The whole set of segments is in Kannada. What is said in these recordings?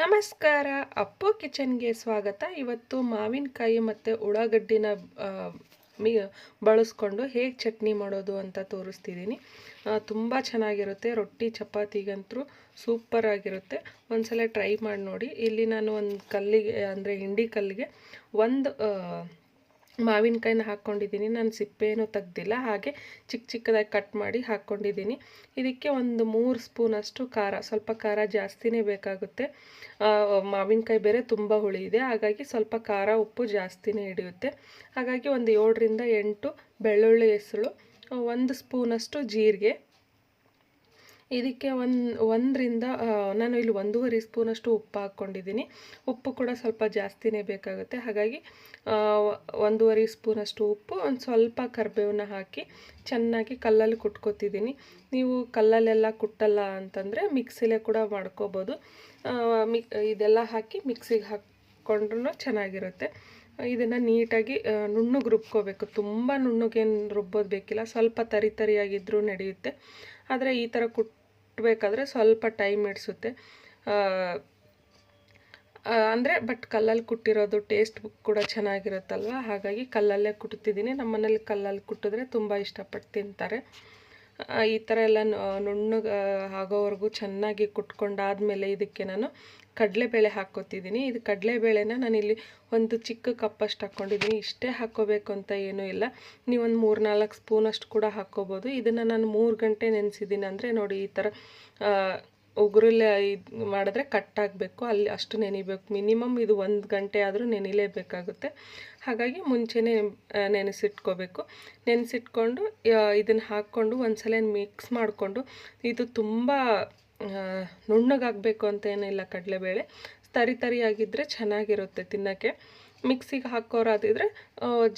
ನಮಸ್ಕಾರ, ಅಪ್ಪು ಕಿಚನ್ಗೆ ಸ್ವಾಗತ. ಇವತ್ತು ಮಾವಿನಕಾಯಿ ಮತ್ತು ಉಳ್ಳಾಗಡ್ಡಿನ ಮೀ, ಬಳಸ್ಕೊಂಡು ಹೇಗೆ ಚಟ್ನಿ ಮಾಡೋದು ಅಂತ ತೋರಿಸ್ತಿದ್ದೀನಿ ತುಂಬ ಚೆನ್ನಾಗಿರುತ್ತೆ. ರೊಟ್ಟಿ ಚಪಾತಿಗಂತೂ ಸೂಪರ್ ಆಗಿರುತ್ತೆ. ಒಂದ್ಸಲ ಟ್ರೈ ಮಾಡಿ ನೋಡಿ. ಇಲ್ಲಿ ನಾನು ಒಂದು ಕಲ್ಲಿಗೆ, ಅಂದರೆ ಹಿಂಡಿ ಕಲ್ಲಿಗೆ ಒಂದು ಮಾವಿನಕಾಯಿನ ಹಾಕ್ಕೊಂಡಿದ್ದೀನಿ. ನಾನು ಸಿಪ್ಪೆನೂ ತೆಗ್ದಿಲ್ಲ. ಹಾಗೆ ಚಿಕ್ಕ ಚಿಕ್ಕದಾಗಿ ಕಟ್ ಮಾಡಿ ಹಾಕ್ಕೊಂಡಿದ್ದೀನಿ. ಇದಕ್ಕೆ ಒಂದು ಮೂರು ಸ್ಪೂನಷ್ಟು ಖಾರ, ಸ್ವಲ್ಪ ಖಾರ ಜಾಸ್ತಿನೇ ಬೇಕಾಗುತ್ತೆ. ಮಾವಿನಕಾಯಿ ಬೇರೆ ತುಂಬ ಹುಳಿ ಇದೆ. ಹಾಗಾಗಿ ಸ್ವಲ್ಪ ಖಾರ ಉಪ್ಪು ಜಾಸ್ತಿನೇ ಹಿಡಿಯುತ್ತೆ. ಹಾಗಾಗಿ ಒಂದು ಏಳರಿಂದ ಎಂಟು ಬೆಳ್ಳುಳ್ಳಿ ಹೆಸರು ಒಂದು ಸ್ಪೂನಷ್ಟು ಜೀರಿಗೆ ಇದಕ್ಕೆ ಒಂದು ಒಂದರಿಂದ ನಾನು ಇಲ್ಲಿ ಒಂದೂವರೆ ಸ್ಪೂನಷ್ಟು ಉಪ್ಪು ಹಾಕ್ಕೊಂಡಿದ್ದೀನಿ. ಉಪ್ಪು ಕೂಡ ಸ್ವಲ್ಪ ಜಾಸ್ತಿನೇ ಬೇಕಾಗುತ್ತೆ. ಹಾಗಾಗಿ ಒಂದೂವರೆ ಸ್ಪೂನಷ್ಟು ಉಪ್ಪು ಒಂದು ಸ್ವಲ್ಪ ಕರಿಬೇವನ್ನ ಹಾಕಿ ಚೆನ್ನಾಗಿ ಕಲ್ಲಲ್ಲಿ ಕುಟ್ಕೊತಿದ್ದೀನಿ. ನೀವು ಕಲ್ಲಲ್ಲೆಲ್ಲ ಕುಟ್ಟಲ್ಲ ಅಂತಂದರೆ ಮಿಕ್ಸಿಲೇ ಕೂಡ ಮಾಡ್ಕೋಬೋದು. ಆ, ಮಿ ಇದೆಲ್ಲ ಹಾಕಿ ಮಿಕ್ಸಿಗೆ ಹಾಕ್ಕೊಂಡ್ರೂ ಚೆನ್ನಾಗಿರುತ್ತೆ. ಇದನ್ನು ನೀಟಾಗಿ ನುಣ್ಣಗೆ ರುಬ್ಕೋಬೇಕು. ತುಂಬ ನುಣ್ಣಗೇನು ರುಬ್ಬೋದು ಬೇಕಿಲ್ಲ. ಸ್ವಲ್ಪ ತರಿ ತರಿಯಾಗಿದ್ದರೂ ನಡೆಯುತ್ತೆ. ಆದರೆ ಈ ಥರ ಕುಟ್ಟಬೇಕಾದ್ರೆ ಸ್ವಲ್ಪ ಟೈಮ್ ಹಿಡಿಸುತ್ತೆ. ಅಂದರೆ ಬಟ್ ಕಲ್ಲಲ್ಲಿ ಕುಟ್ಟಿರೋದು ಟೇಸ್ಟ್ ಕೂಡ ಚೆನ್ನಾಗಿರುತ್ತಲ್ವ? ಹಾಗಾಗಿ ಕಲ್ಲಲ್ಲೇ ಕುಟ್ತಿದ್ದೀನಿ. ನಮ್ಮ ಮನೇಲಿ ಕಲ್ಲಲ್ಲಿ ಕುಟ್ಟಿದ್ರೆ ತುಂಬ ಇಷ್ಟಪಟ್ಟು ತಿಂತಾರೆ. ಈ ಥರ ಎಲ್ಲ ನುಣ್ಣಗೆ, ಆಗೋವರೆಗೂ ಚೆನ್ನಾಗಿ ಕುಟ್ಕೊಂಡಾದ್ಮೇಲೆ ಇದಕ್ಕೆ ನಾನು ಕಡಲೆಬೇಳೆ ಹಾಕ್ಕೋತಿದ್ದೀನಿ. ಇದು ಕಡಲೆಬೇಳೆನ ನಾನಿಲ್ಲಿ ಒಂದು ಚಿಕ್ಕ ಕಪ್ಪಷ್ಟು ಹಾಕ್ಕೊಂಡಿದ್ದೀನಿ. ಇಷ್ಟೇ ಹಾಕ್ಕೋಬೇಕು ಅಂತ ಏನೂ ಇಲ್ಲ. ನೀವು ಒಂದು ಮೂರು ನಾಲ್ಕು ಸ್ಪೂನಷ್ಟು ಕೂಡ ಹಾಕ್ಕೋಬೋದು. ಇದನ್ನು ನಾನು ಮೂರು ಗಂಟೆ ನೆನೆಸಿದ್ದೀನಿ ಅಂದರೆ ನೋಡಿ ಈ ಥರ ಉಗುರಲ್ಲಿ ಇದು ಮಾಡಿದ್ರೆ ಕಟ್ ಆಗಬೇಕು. ಅಲ್ಲಿ ಅಷ್ಟು ನೆನಿಬೇಕು. ಮಿನಿಮಮ್ ಇದು ಒಂದು ಗಂಟೆ ಆದರೂ ನೆನಿಲೇಬೇಕಾಗುತ್ತೆ. ಹಾಗಾಗಿ ಮುಂಚೆನೇ ನೆನೆಸಿಟ್ಕೋಬೇಕು. ನೆನೆಸಿಟ್ಕೊಂಡು ಇದನ್ನು ಹಾಕ್ಕೊಂಡು ಒಂದ್ಸಲ ಮಿಕ್ಸ್ ಮಾಡಿಕೊಂಡು, ಇದು ತುಂಬ ನುಣ್ಣಗಾಗಬೇಕು ಅಂತ ಏನಿಲ್ಲ ಕಡಲೆಬೇಳೆ. ತರಿ ತರಿಯಾಗಿದ್ದರೆ ಚೆನ್ನಾಗಿರುತ್ತೆ ತಿನ್ನೋಕ್ಕೆ. ಮಿಕ್ಸಿಗೆ ಹಾಕೋರಾದಿದ್ರೆ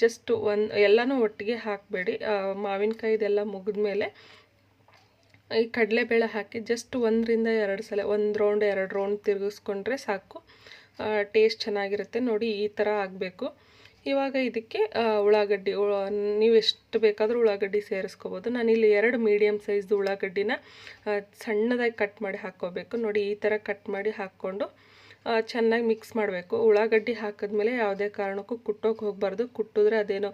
ಜಸ್ಟ್ ಒಂದು, ಎಲ್ಲನೂ ಒಟ್ಟಿಗೆ ಹಾಕಬೇಡಿ. ಮಾವಿನಕಾಯಿದೆಲ್ಲ ಮುಗಿದ್ಮೇಲೆ ಈ ಕಡಲೆಬೇಳೆ ಹಾಕಿ ಜಸ್ಟ್ ಒಂದರಿಂದ ಎರಡು ಸಲ, ಒಂದು ರೌಂಡ್ ಎರಡು ರೌಂಡ್ ತಿರುಗಿಸ್ಕೊಂಡ್ರೆ ಸಾಕು. ಟೇಸ್ಟ್ ಚೆನ್ನಾಗಿರುತ್ತೆ. ನೋಡಿ, ಈ ಥರ ಆಗಬೇಕು. ಇವಾಗ ಇದಕ್ಕೆ ಉಳ್ಳಾಗಡ್ಡಿ ನೀವು ಎಷ್ಟು ಬೇಕಾದರೂ ಉಳ್ಳಾಗಡ್ಡಿ ಸೇರಿಸ್ಕೋಬೋದು. ನಾನಿಲ್ಲಿ ಎರಡು ಮೀಡಿಯಮ್ ಸೈಜ್ದು ಉಳ್ಳಾಗಡ್ಡಿನ ಸಣ್ಣದಾಗಿ ಕಟ್ ಮಾಡಿ ಹಾಕ್ಕೋಬೇಕು. ನೋಡಿ, ಈ ಥರ ಕಟ್ ಮಾಡಿ ಹಾಕ್ಕೊಂಡು ಚೆನ್ನಾಗಿ ಮಿಕ್ಸ್ ಮಾಡಬೇಕು. ಉಳ್ಳಾಗಡ್ಡಿ ಹಾಕಿದ್ಮೇಲೆ ಯಾವುದೇ ಕಾರಣಕ್ಕೂ ಕುಟ್ಟೋಕೆ ಹೋಗಬಾರ್ದು. ಕುಟ್ಟಿದ್ರೆ ಅದೇನೋ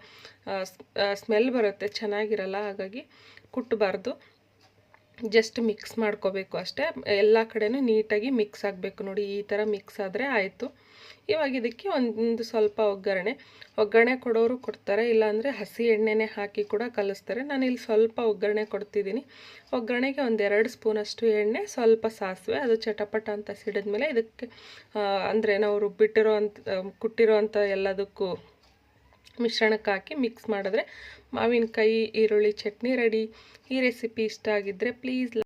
ಸ್ಮೆಲ್ ಬರುತ್ತೆ. ಚೆನ್ನಾಗಿರಲ್ಲ. ಹಾಗಾಗಿ ಕುಟ್ಟಬಾರ್ದು ಜಸ್ಟ್ ಮಿಕ್ಸ್ ಮಾಡ್ಕೋಬೇಕು ಅಷ್ಟೇ. ಎಲ್ಲ ಕಡೆಯೂ ನೀಟಾಗಿ ಮಿಕ್ಸ್ ಆಗಬೇಕು ನೋಡಿ, ಈ ಥರ ಮಿಕ್ಸ್ ಆದರೆ ಆಯಿತು. ಇವಾಗ ಇದಕ್ಕೆ ಒಂದು ಸ್ವಲ್ಪ ಒಗ್ಗರಣೆ. ಒಗ್ಗರಣೆ ಕೊಡೋರು ಕೊಡ್ತಾರೆ, ಇಲ್ಲಾಂದರೆ ಹಸಿ ಎಣ್ಣೆನೆ ಹಾಕಿ ಕೂಡ ಕಲಿಸ್ತಾರೆ. ನಾನು ಇಲ್ಲಿ ಸ್ವಲ್ಪ ಒಗ್ಗರಣೆ ಕೊಡ್ತಿದ್ದೀನಿ. ಒಗ್ಗರಣೆಗೆ ಒಂದೆರಡು ಸ್ಪೂನಷ್ಟು ಎಣ್ಣೆ, ಸ್ವಲ್ಪ ಸಾಸಿವೆ, ಅದು ಚಟಪಟ ಅಂತ ಸಿಡಿದ್ಮೇಲೆ ಇದಕ್ಕೆ ಅಂದರೆ ನಾವು ರುಬ್ಬಿಟ್ಟಿರೋ ಅಂಥ ಕುಟ್ಟಿರೋ ಅಂಥ ಎಲ್ಲದಕ್ಕೂ ಮಿಶ್ರಣಕ್ಕೆ ಹಾಕಿ ಮಿಕ್ಸ್ ಮಾಡಿದ್ರೆ ಮಾವಿನಕಾಯಿ ಈರುಳ್ಳಿ ಚಟ್ನಿ ರೆಡಿ ಈ ರೆಸಿಪಿ ಇಷ್ಟ ಆಗಿದ್ದರೆ ಪ್ಲೀಸ್